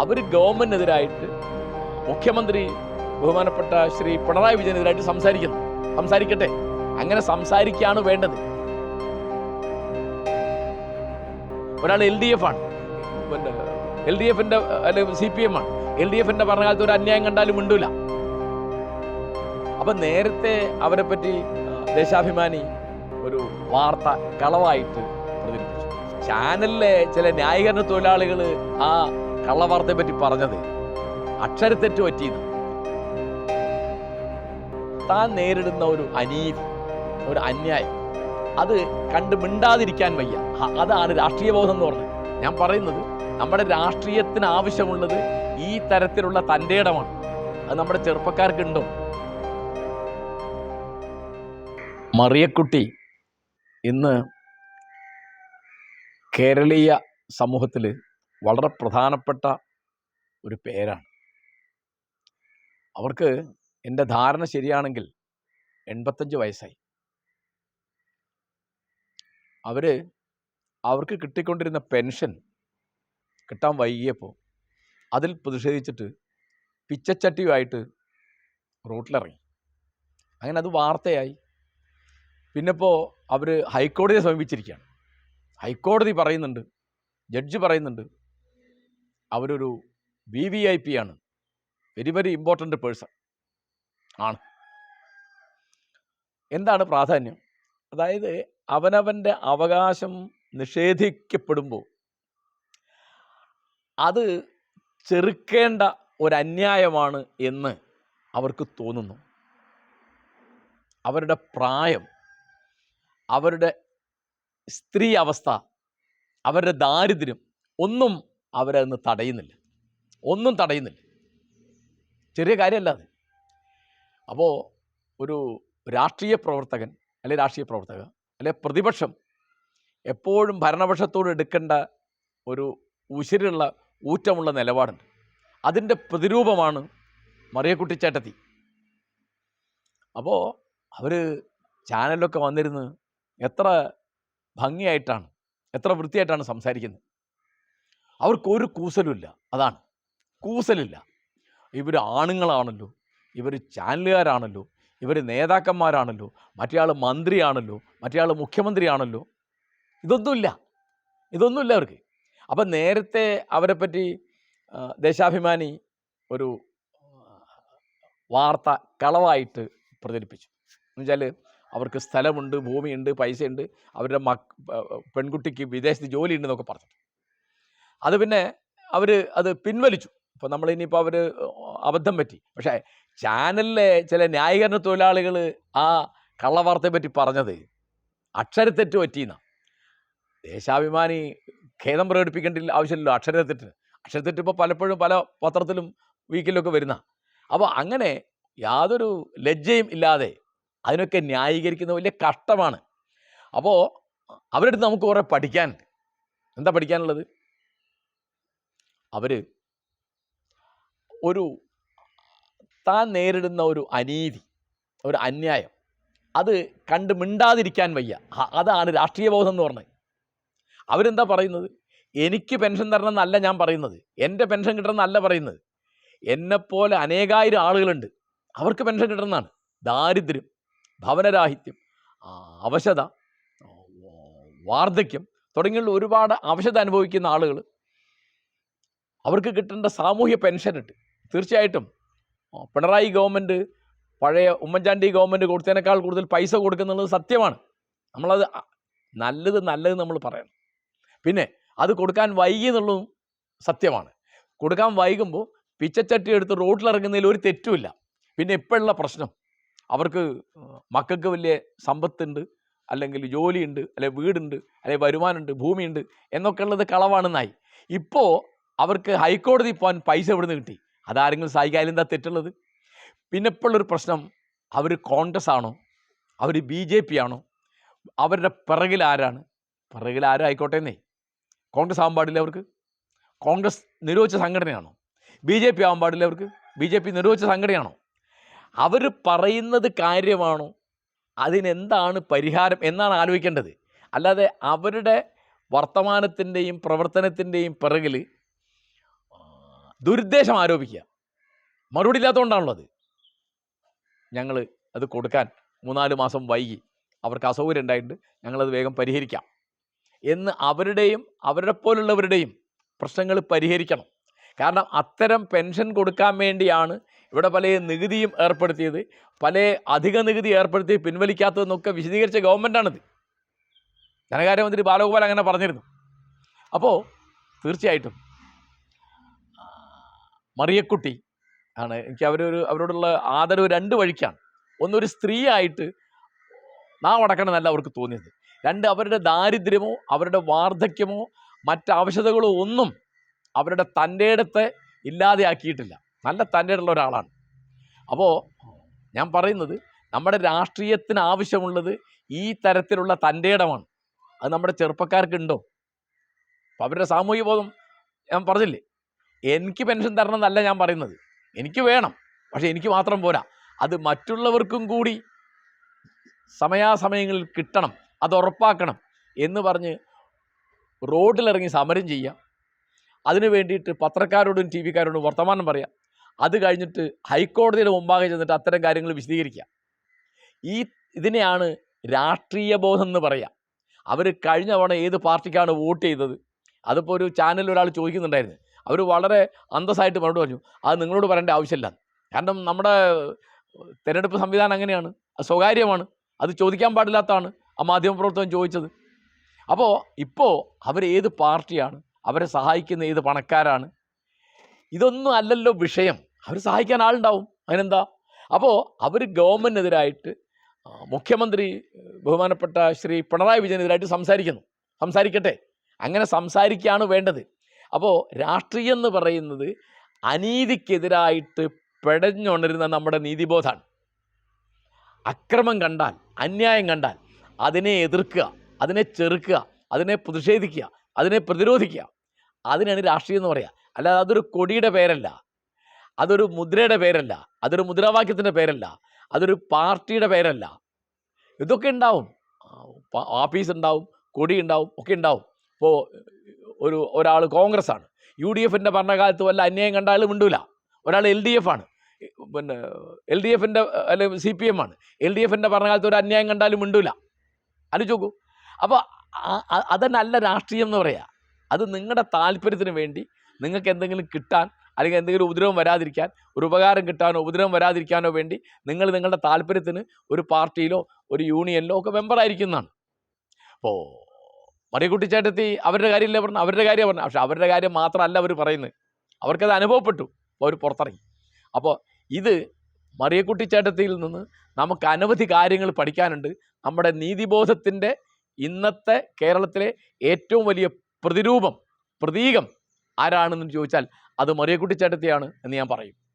അവർ ഗവൺമെന്റിനെതിരായിട്ട് മുഖ്യമന്ത്രി ബഹുമാനപ്പെട്ട ശ്രീ പിണറായി വിജയനെതിരായിട്ട് സംസാരിക്കുന്നു. സംസാരിക്കട്ടെ. അങ്ങനെ സംസാരിക്കുകയാണ് വേണ്ടത്. ഒരാൾ എൽ ഡി എഫ് ആണ്. എൽ ഡി എഫിന്റെ അല്ലെങ്കിൽ സി പി എം ആണ്. എൽ ഡി എഫിന്റെ ഭരണകാലത്ത് ഒരു അന്യായം കണ്ടാലും മിണ്ടൂല. അപ്പൊ നേരത്തെ അവരെ പറ്റി ദേശാഭിമാനി ഒരു വാർത്ത കളവായിട്ട് പ്രചരിപ്പിച്ചു ചാനലിലെ ചില ന്യായീകരണ തൊഴിലാളികൾ ആ കള്ളവാർത്തയെ പറ്റി പറഞ്ഞത് അക്ഷരത്തെറ്റ് പറ്റിയത്. താൻ നേരിടുന്ന ഒരു അനീതി ഒരു അന്യായം അത് കണ്ട് മിണ്ടാതിരിക്കാൻ വയ്യ. അതാണ് രാഷ്ട്രീയ ബോധം എന്ന് പറഞ്ഞത്. ഞാൻ പറയുന്നത് നമ്മുടെ രാഷ്ട്രീയത്തിന് ആവശ്യമുള്ളത് ഈ തരത്തിലുള്ള തന്റെ ഇടമാണ്. അത് നമ്മുടെ ചെറുപ്പക്കാർക്കുണ്ടോ മറിയക്കുട്ടി ഇന്ന് കേരളീയ സമൂഹത്തിൽ വളരെ പ്രധാനപ്പെട്ട ഒരു പേരാണ്. അവർക്ക് എന്റെ ധാരണ ശരിയാണെങ്കിൽ എൺപത്തഞ്ച് വയസ്സായി. അവർ അവർക്ക് കിട്ടിക്കൊണ്ടിരുന്ന പെൻഷൻ കിട്ടാൻ വൈകിയപ്പോൾ അതിൽ പ്രതിഷേധിച്ചിട്ട് പിച്ചച്ചട്ടിയുമായിട്ട് റോട്ടിലിറങ്ങി. അങ്ങനെ അത് വാർത്തയായി. പിന്നെ ഇപ്പോൾ അവർ ഹൈക്കോടതിയെ സമീപിച്ചിരിക്കുകയാണ്. ഹൈക്കോടതി പറയുന്നുണ്ട് ജഡ്ജ് പറയുന്നുണ്ട് അവരൊരു വി വി ഐ പി ആണ്. വെരി വെരി ഇമ്പോർട്ടന്റ് പേഴ്സൺ ആണ്. എന്താണ് പ്രാധാന്യം? അതായത് അവനവന്റെ അവകാശം നിഷേധിക്കപ്പെടുമ്പോൾ അത് ചെറുക്കേണ്ട ഒരന്യായമാണ് എന്ന് അവർക്ക് തോന്നുന്നു. അവരുടെ പ്രായം അവരുടെ സ്ത്രീ അവസ്ഥ അവരുടെ ദാരിദ്ര്യം ഒന്നും അവരെ തടയുന്നില്ല. ഒന്നും തടയുന്നില്ല. ചെറിയ കാര്യമല്ല അത്. അപ്പോൾ ഒരു രാഷ്ട്രീയ പ്രവർത്തകൻ അല്ലെ രാഷ്ട്രീയ പ്രവർത്തക അല്ലെ പ്രതിപക്ഷം എപ്പോഴും ഭരണപക്ഷത്തോട് എടുക്കേണ്ട ഒരു ഉശിരുള്ള ഊറ്റമുള്ള നിലപാടുണ്ട്. അതിന്റെ പ്രതിരൂപമാണ് മറിയക്കുട്ടി ചേട്ടത്തി അപ്പോൾ അവർ ചാനലിലൊക്കെ വന്നിരുന്ന് എത്ര ഭംഗിയായിട്ടാണ് എത്ര വൃത്തിയായിട്ടാണ് സംസാരിക്കുന്നത്. അവർക്കൊരു കൂസലുമില്ല. അതാണ്. കൂസലില്ല. ഇവർ ആണുങ്ങളാണല്ലോ. ഇവർ ചാനലുകാരാണല്ലോ. ഇവർ നേതാക്കന്മാരാണല്ലോ. മറ്റേയാൾ മന്ത്രിയാണല്ലോ. മറ്റേയാൾ മുഖ്യമന്ത്രിയാണല്ലോ. ഇതൊന്നുമില്ല. ഇതൊന്നുമില്ല അവർക്ക്. അപ്പം നേരത്തെ പറ്റി ദേശാഭിമാനി ഒരു വാർത്ത കളവായിട്ട് പ്രചരിപ്പിച്ചു. എന്നുവെച്ചാൽ അവർക്ക് സ്ഥലമുണ്ട് ഭൂമിയുണ്ട് പൈസയുണ്ട്. അവരുടെ മക് പെൺകുട്ടിക്ക് വിദേശത്ത് ജോലിയുണ്ടെന്നൊക്കെ പറഞ്ഞു അത് പിന്നെ അവർ അത് പിൻവലിച്ചു. ഇപ്പോൾ നമ്മൾ ഇനിയിപ്പോൾ അവർ അബദ്ധം പറ്റി. പക്ഷേ ചാനലിലെ ചില ന്യായീകരണ തൊഴിലാളികൾ ആ കള്ളവാർത്തയെ പറ്റി പറഞ്ഞത് അക്ഷരത്തെറ്റ് പറ്റിയെന്നാണ് ദേശാഭിമാനി ഖേദം പ്രകടിപ്പിക്കേണ്ട ആവശ്യമില്ലല്ലോ അക്ഷരത്തെറ്റിന് അക്ഷരത്തെറ്റ് ഇപ്പോൾ പലപ്പോഴും പല പത്രത്തിലും വീക്കിലൊക്കെ വരുന്ന. അപ്പോൾ അങ്ങനെ യാതൊരു ലജ്ജയും ഇല്ലാതെ അതിനൊക്കെ ന്യായീകരിക്കുന്ന വലിയ കഷ്ടമാണ്. അപ്പോൾ അവരുടെ അടുത്ത് നമുക്ക് കുറേ പഠിക്കാനുണ്ട്. എന്താ പഠിക്കാനുള്ളത്? അവർ ഒരു താൻ നേരിടുന്ന ഒരു അനീതി ഒരു അന്യായം അത് കണ്ട് മിണ്ടാതിരിക്കാൻ വയ്യ. അതാണ് രാഷ്ട്രീയ ബോധം എന്ന് പറഞ്ഞത്. അവരെന്താ പറയുന്നത്? എനിക്ക് പെൻഷൻ തരണം എന്നല്ല ഞാൻ പറയുന്നത്. എന്റെ പെൻഷൻ കിട്ടണം എന്നല്ല പറയുന്നത്. എന്നെപ്പോലെ അനേകായിരം ആളുകളുണ്ട്. അവർക്ക് പെൻഷൻ കിട്ടണമെന്നാണ്. ദാരിദ്ര്യം ഭവനരാഹിത്യം അവശത വാർദ്ധക്യം തുടങ്ങിയുള്ള ഒരുപാട് അവശത അനുഭവിക്കുന്ന ആളുകൾ അവർക്ക് കിട്ടേണ്ട സാമൂഹ്യ പെൻഷൻ ഉണ്ട് തീർച്ചയായിട്ടും. പിണറായി ഗവൺമെന്റ് പഴയ ഉമ്മൻചാണ്ടി ഗവൺമെന്റ് കൊടുത്തതിനേക്കാൾ കൂടുതൽ പൈസ കൊടുക്കുന്നുള്ളത് സത്യമാണ്. നമ്മളത് നല്ലത് നല്ലത് നമ്മൾ പറയണം. പിന്നെ അത് കൊടുക്കാൻ വൈകി എന്നുള്ളതും സത്യമാണ്. കൊടുക്കാൻ വൈകുമ്പോൾ പിച്ചച്ചട്ടി എടുത്ത് റോഡിലിറങ്ങുന്നതിൽ ഒരു തെറ്റുമില്ല പിന്നെ ഇപ്പോഴുള്ള പ്രശ്നം. അവർക്ക് മക്കൾക്ക് വലിയ സമ്പത്തുണ്ട് അല്ലെങ്കിൽ ജോലിയുണ്ട് അല്ലെങ്കിൽ വീടുണ്ട് അല്ലെങ്കിൽ വരുമാനമുണ്ട് ഭൂമിയുണ്ട് എന്നൊക്കെ ഉള്ളത് കളവാണെന്നായി. ഇപ്പോൾ അവർക്ക് ഹൈക്കോടതി പോകാൻ പൈസ എവിടെ നിന്ന് കിട്ടി? അതാരെങ്കിലും സഹായിക്കാനും എന്താ തെറ്റുള്ളത്? പിന്നെ ഇപ്പോഴുള്ളൊരു പ്രശ്നം അവർ കോൺഗ്രസ് ആണോ? അവർ ബി ജെ പി ആണോ? അവരുടെ പിറകിൽ ആരാണ്? പിറകിൽ ആരും ആയിക്കോട്ടെ എന്നേ. കോൺഗ്രസ് ആവാൻ പാടില്ല അവർക്ക്. കോൺഗ്രസ് നിരോധിച്ച സംഘടനയാണോ? ബി ജെ പി ആവാൻ പാടില്ല അവർക്ക്. ബി ജെ പി നിരോധിച്ച സംഘടനയാണോ? അവർ പറയുന്നത് കാര്യമാണോ? അതിനെന്താണ് പരിഹാരം എന്നാണ് ആലോചിക്കേണ്ടത്. അല്ലാതെ അവരുടെ വർത്തമാനത്തിന്റെയും പ്രവർത്തനത്തിന്റെയും പിറകിൽ ദുരുദ്ദേശം ആരോപിക്കുക. മറുപടി ഇല്ലാത്തതുകൊണ്ടാണുള്ളത് ഞങ്ങൾ അത് കൊടുക്കാൻ മൂന്നാൽ മാസം വൈകി. അവർക്ക് അസൗകര്യം ഉണ്ടായിട്ടുണ്ട്. ഞങ്ങളത് വേഗം പരിഹരിക്കാം. എന്ന് അവരുടെയും അവരെ പോലുള്ളവരുടെയും പ്രശ്നങ്ങൾ പരിഹരിക്കണം. കാരണം അത്തരം പെൻഷൻ കൊടുക്കാൻ വേണ്ടിയാണ് ഇവിടെ പല നികുതിയും ഏർപ്പെടുത്തിയത്. പല അധിക നികുതി ഏർപ്പെടുത്തി പിൻവലിക്കാത്തതെന്നൊക്കെ വിശദീകരിച്ച ഗവൺമെന്റാണിത് ധനകാര്യമന്ത്രി ബാലഗോപാൽ അങ്ങനെ പറഞ്ഞിരുന്നു. അപ്പോൾ തീർച്ചയായിട്ടും മറിയക്കുട്ടി ആണ്. എനിക്ക് അവരൊരു അവരോടുള്ള ആദരവ് രണ്ട് വഴിക്കാണ്. ഒന്നൊരു സ്ത്രീയായിട്ട് നാം അടക്കണമെന്നല്ല അവർക്ക് തോന്നിയത്. രണ്ട് അവരുടെ ദാരിദ്ര്യമോ അവരുടെ വാർദ്ധക്യമോ മറ്റാവശ്യതകളോ ഒന്നും അവരുടെ തന്റെ ഇടത്തെ ഇല്ലാതെയാക്കിയിട്ടില്ല. നല്ല തന്റെ ഒരാളാണ്. അപ്പോൾ ഞാൻ പറയുന്നത് നമ്മുടെ രാഷ്ട്രീയത്തിന് ആവശ്യമുള്ളത് ഈ തരത്തിലുള്ള തന്റെ ഇടമാണ് അത് നമ്മുടെ ചെറുപ്പക്കാർക്ക് ഉണ്ടോ അപ്പോൾ അവരുടെ സാമൂഹ്യ ബോധം ഞാൻ പറഞ്ഞില്ലേ? എനിക്ക് പെൻഷൻ തരണം എന്നല്ല ഞാൻ പറയുന്നത്. എനിക്ക് വേണം പക്ഷേ എനിക്ക് മാത്രം പോരാ. അത് മറ്റുള്ളവർക്കും കൂടി സമയാസമയങ്ങളിൽ കിട്ടണം അത് ഉറപ്പാക്കണം എന്ന് പറഞ്ഞ് റോഡിലിറങ്ങി സമരം ചെയ്യുക അതിന് വേണ്ടിയിട്ട് പത്രക്കാരോടും ടി വിക്കാരോടും വർത്തമാനം പറയാം. അത് കഴിഞ്ഞിട്ട് ഹൈക്കോടതിയുടെ മുമ്പാകെ ചെന്നിട്ട് അത്തരം കാര്യങ്ങൾ വിശദീകരിക്കുക ഈ ഇതിനെയാണ് രാഷ്ട്രീയ ബോധം എന്ന് പറയുക അവർ കഴിഞ്ഞ തവണ ഏത് പാർട്ടിക്കാണ് വോട്ട് ചെയ്തത്? അതിപ്പോൾ ഒരു ചാനലിൽ ഒരാൾ ചോദിക്കുന്നുണ്ടായിരുന്നു. അവർ വളരെ അന്തസ്സായിട്ട് മറുപടി പറഞ്ഞു. അത് നിങ്ങളോട് പറയേണ്ട ആവശ്യമില്ല. കാരണം നമ്മുടെ തിരഞ്ഞെടുപ്പ് സംവിധാനം അങ്ങനെയാണ് അത് സ്വകാര്യമാണ്. അത് ചോദിക്കാൻ പാടില്ലാത്തതാണ് ആ മാധ്യമപ്രവർത്തകൻ ചോദിച്ചത്. അപ്പോൾ ഇപ്പോൾ അവർ ഏത് പാർട്ടിയാണ്? അവരെ സഹായിക്കുന്ന ഏത് പണക്കാരാണ്? ഇതൊന്നും അല്ലല്ലോ വിഷയം. അവർ സഹായിക്കാൻ ആളുണ്ടാവും. അതിനെന്താ? അപ്പോൾ അവർ ഗവൺമെന്റിനെതിരായിട്ട് മുഖ്യമന്ത്രി ബഹുമാനപ്പെട്ട ശ്രീ പിണറായി വിജയനെതിരായിട്ട് സംസാരിക്കുന്നു. സംസാരിക്കട്ടെ. അങ്ങനെ സംസാരിക്കുകയാണ് വേണ്ടത്. അപ്പോൾ രാഷ്ട്രീയം എന്ന് പറയുന്നത് അനീതിക്കെതിരായിട്ട് പെടഞ്ഞുണരുന്ന നമ്മുടെ നീതിബോധമാണ് അക്രമം കണ്ടാൽ അന്യായം കണ്ടാൽ അതിനെ എതിർക്കുക അതിനെ ചെറുക്കുക അതിനെ പ്രതിഷേധിക്കുക അതിനെ പ്രതിരോധിക്കുക. അതിനാണ് രാഷ്ട്രീയം എന്ന് പറയുക അല്ലാതെ അതൊരു കൊടിയുടെ പേരല്ല. അതൊരു മുദ്രയുടെ പേരല്ല. അതൊരു മുദ്രാവാക്യത്തിന്റെ പേരല്ല. അതൊരു പാർട്ടിയുടെ പേരല്ല. ഇതൊക്കെ ഉണ്ടാവും. ഓഫീസ് ഉണ്ടാവും കൊടി ഉണ്ടാവും ഒക്കെ ഉണ്ടാവും. ഇപ്പോൾ ഒരു ഒരാൾ കോൺഗ്രസ് ആണ് യു ഡി എഫിന്റെ ഭരണകാലത്ത് വല്ല അന്യായം കണ്ടാലും മിണ്ടൂല. ഒരാൾ എൽ ഡി എഫ് ആണ് പിന്നെ എൽ ഡി എഫിന്റെ അല്ലെങ്കിൽ സി പി എം ആണ് എൽ ഡി എഫിന്റെ ഭരണകാലത്ത് ഒരു അന്യായം കണ്ടാലും മിണ്ടൂല. ആലോചിച്ച് നോക്കൂ. അപ്പോൾ അതല്ല രാഷ്ട്രീയം എന്ന് പറയുക അത് നിങ്ങളുടെ താല്പര്യത്തിന് വേണ്ടി നിങ്ങൾക്ക് എന്തെങ്കിലും കിട്ടാൻ അല്ലെങ്കിൽ എന്തെങ്കിലും ഉപദ്രവം വരാതിരിക്കാൻ ഒരു ഉപകാരം കിട്ടാനോ ഉപദ്രവം വരാതിരിക്കാനോ വേണ്ടി നിങ്ങൾ നിങ്ങളുടെ താല്പര്യത്തിന് ഒരു പാർട്ടിയിലോ ഒരു യൂണിയനിലോ ഒക്കെ മെമ്പറായിരിക്കുന്നതാണ് അപ്പോൾ മറിയക്കുട്ടി ചേട്ടത്തി അവരുടെ കാര്യമില്ല പറഞ്ഞു അവരുടെ കാര്യം പറഞ്ഞു പക്ഷെ അവരുടെ കാര്യം മാത്രമല്ല അവർ പറയുന്നത്. അവർക്കത് അനുഭവപ്പെട്ടു. അവർ പുറത്തിറങ്ങി. അപ്പോൾ ഇത് മറിയക്കുട്ടിച്ചേട്ടത്തിയിൽ നിന്ന് നമുക്ക് അനവധി കാര്യങ്ങൾ പഠിക്കാനുണ്ട്. നമ്മുടെ നീതിബോധത്തിന്റെ ഇന്നത്തെ കേരളത്തിലെ ഏറ്റവും വലിയ പ്രതിരൂപം പ്രതീകം ആരാണെന്ന് ചോദിച്ചാൽ അത് മറിയക്കുട്ടിച്ചേട്ടത്തിയാണ് എന്ന് ഞാൻ പറയും.